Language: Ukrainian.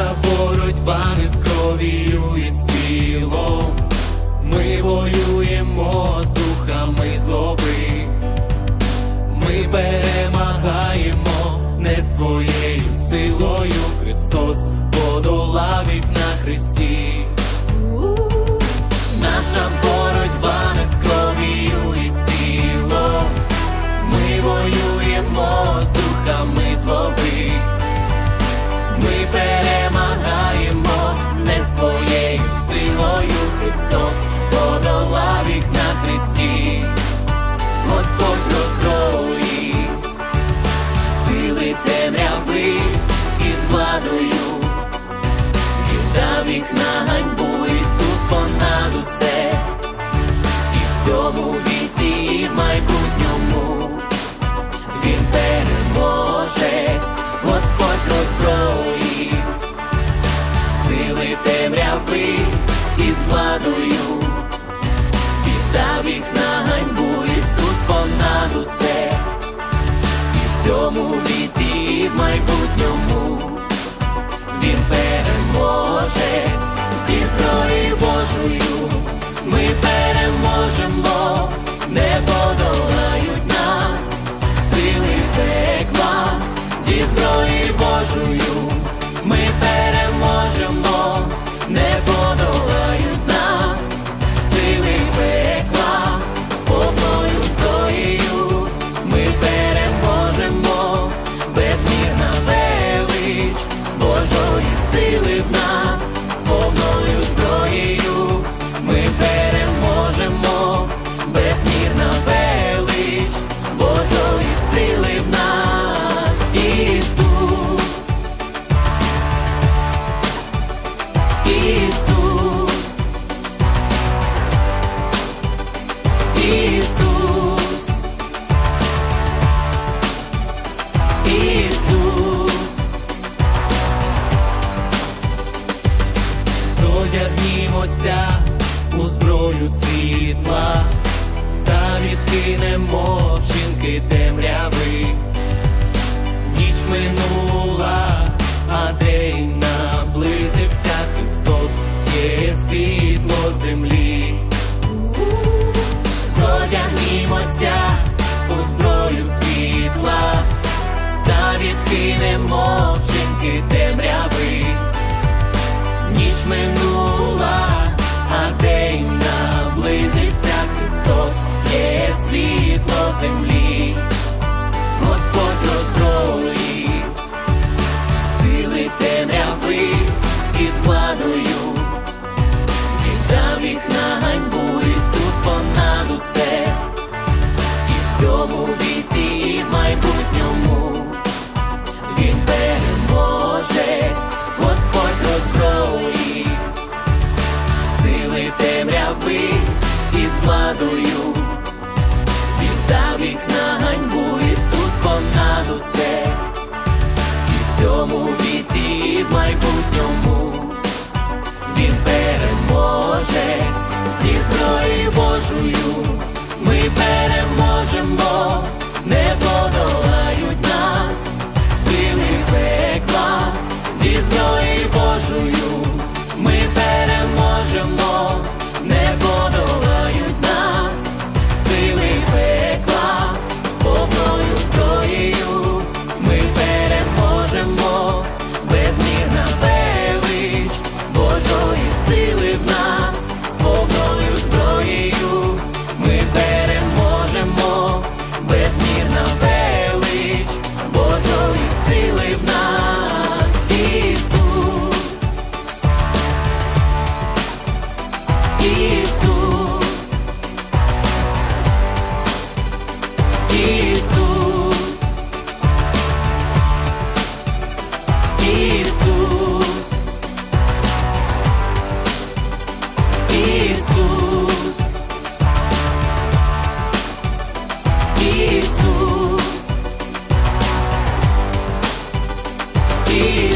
наша боротьба не з кров'ю і з тілом. Ми воюємо з духами злоби, ми перемагаємо не своєю силою. Христос подолав їх на хресті. Наша боротьба Христос подолав їх на хресті, Господь розкров. цьому віці і в майбутньому. Ісус, Зодягнімося у зброю світла, та відкинемо вчинки темряви, ніч минула, а мовчинки темряви, ніч минула, а день наблизився Христос, є світло землі, Господь роззброїв сили темряви і згладою, віддав їх на ганьбу Ісус понад усе, і в цьому віці. і ма. шкарпи і складою, віддав їх на ганьбу Ісус понад усе, і в цьому віці, і в майбутньому. Ісус, Ісус, Ісус, Ісус, Ісус, Ісус.